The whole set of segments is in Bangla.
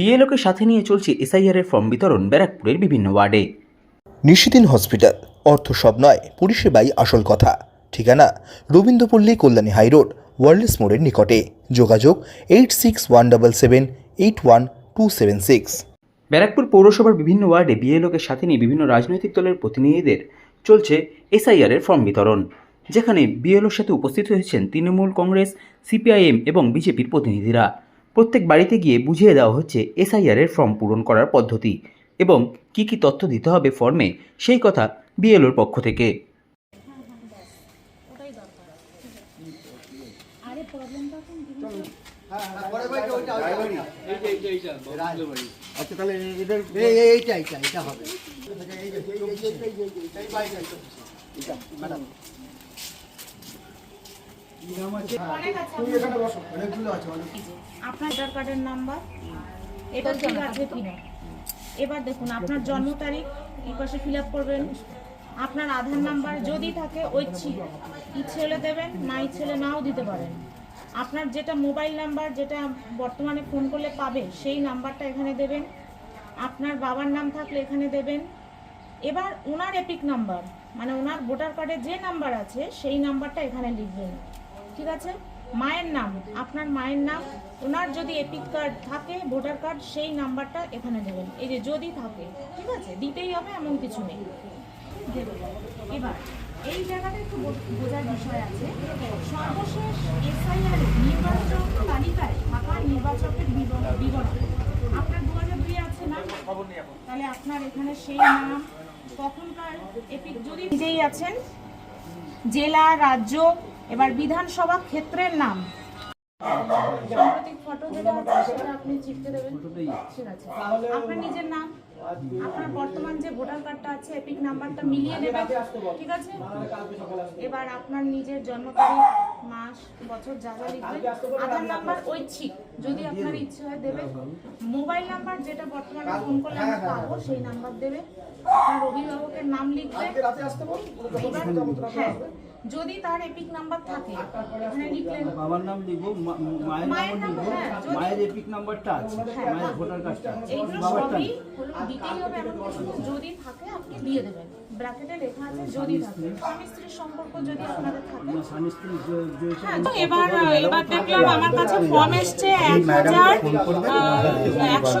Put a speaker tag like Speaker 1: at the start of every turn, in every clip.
Speaker 1: বিএলওকে সাথে নিয়ে চলছে এসআইআর এর ফর্ম বিতরণ ব্যারাকপুরের বিভিন্ন ওয়ার্ডে।
Speaker 2: নিশিদিন হসপিটাল অর্থ সব নয় পরিষেবাই আসল কথা। ঠিকানা রবীন্দ্রপল্লী কল্যাণী হাইরোড ওয়ার্ল্ডস মোড়ের নিকটে। যোগাযোগ eight six one double seven eight one two seven six
Speaker 1: Barrackpore পৌরসভার বিভিন্ন ওয়ার্ডে বিএলওকে সাথে নিয়ে বিভিন্ন রাজনৈতিক দলের প্রতিনিধিদের চলছে এসআইআর এর ফর্ম বিতরণ। যেখানে বিএলওর সাথে উপস্থিত হয়েছেন তৃণমূল কংগ্রেস সিপিআইএম এবং বিজেপির প্রতিনিধিরা। প্রত্যেক বাড়িতে গিয়ে বুঝিয়ে দেওয়া হচ্ছে এসআইআর এর ফর্ম পূরণ করার পদ্ধতি এবং কি কি তথ্য দিতে হবে ফর্মে সেই কথা বিএলওর পক্ষ থেকে
Speaker 3: আচ্ছা তাহলে এদের এই এই- এইটা এইটা হবে
Speaker 4: আপনার আধার কার্ডের নাম্বার? এটা ঠিক আছে এবার দেখুন, আপনার জন্ম তারিখ, এই পাশে ফিল করবেন। আপনার আধার নাম্বার যদি থাকে ইচ্ছে হলে দেবেন, না হলে নাও দিতে পারেন। আপনার যেটা মোবাইল নাম্বার যেটা বর্তমানে ফোন করলে পাবে, সেই নাম্বারটা এখানে দেবেন। আপনার বাবার নাম থাকলে এখানে দেবেন। এবার ওনার এপিক নাম্বার মানে ওনার ভোটার কার্ডে যে নাম্বার আছে, সেই নাম্বারটা এখানে লিখবেন। ঠিক আছে? মায়ের নাম আপনার মায়ের নাম ওনার যদি এপিক কার্ড থাকে ভোটার কার্ড সেই নাম্বারটা এখানে দেবেন। এই যে যদি থাকে ঠিক আছে? দিতেই হবে এমন কিছু নেই। দেবেন। এবার এই জায়গাটা একটু বোঝার বিষয় আছে। সর্বশেষ এসআইআর নির্বাচক তালিকায় থাকা নির্বাচকের বিবর- বিবরণ। আপনার দু হাজার দুই আছে না? তাহলে আপনার এখানে সেই নাম কখনকার এপিক যদি নিজেই আছেন জেলা রাজ্য এবার বিধানসভা ক্ষেত্রের নাম। ফটো সেটা আপনি চিপতে দেবেন। ঠিক আছে। আপনার নিজের নাম আপনার বর্তমান যে ভোটার কার্ডটা আছে এপিক নাম্বারটা মিলিয়ে নেবেন। ঠিক আছে? এবার আপনার নিজের জন্ম তারিখ মাস বছর যা যা লিখবেন। আধার নাম্বার ঐচ্ছিক যদি আপনার ইচ্ছে হয় দেবেন। মোবাইল নাম্বার যেটা বর্তমানে ফোন করলে আমরা পাবো সেই নাম্বার দেবে আপনার অভিভাবকের নাম লিখবে হ্যাঁ। যদি তার এপিক নাম্বার থাকে এখানে লিখলেন
Speaker 5: বাবার নাম লিখব মায়ের
Speaker 4: নাম,
Speaker 5: লিখব
Speaker 4: হ্যাঁ,
Speaker 5: মায়ের এপিক নাম্বারটা আছে
Speaker 4: হ্যাঁ,
Speaker 5: মায়ের ভোটার কার্ডটা আছে
Speaker 4: এইগুলো
Speaker 5: বাবারটা
Speaker 4: সবই হলো দিতেই হবে এমন কিছু যদি থাকে আপনি দিয়ে দেবেন। ব্র্যাকেটে লেখা আছে যদি থাকে। স্বামী স্ত্রীর সম্পর্ক যদি আপনাদের থাকে।
Speaker 5: স্বামী স্ত্রী যে- যে-
Speaker 4: হ্যাঁ, তো এবার এবার দেখলাম আমার কাছে ফর্ম এসছে এক হাজার একশো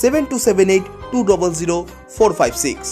Speaker 2: seven two seven eight two double zero four five six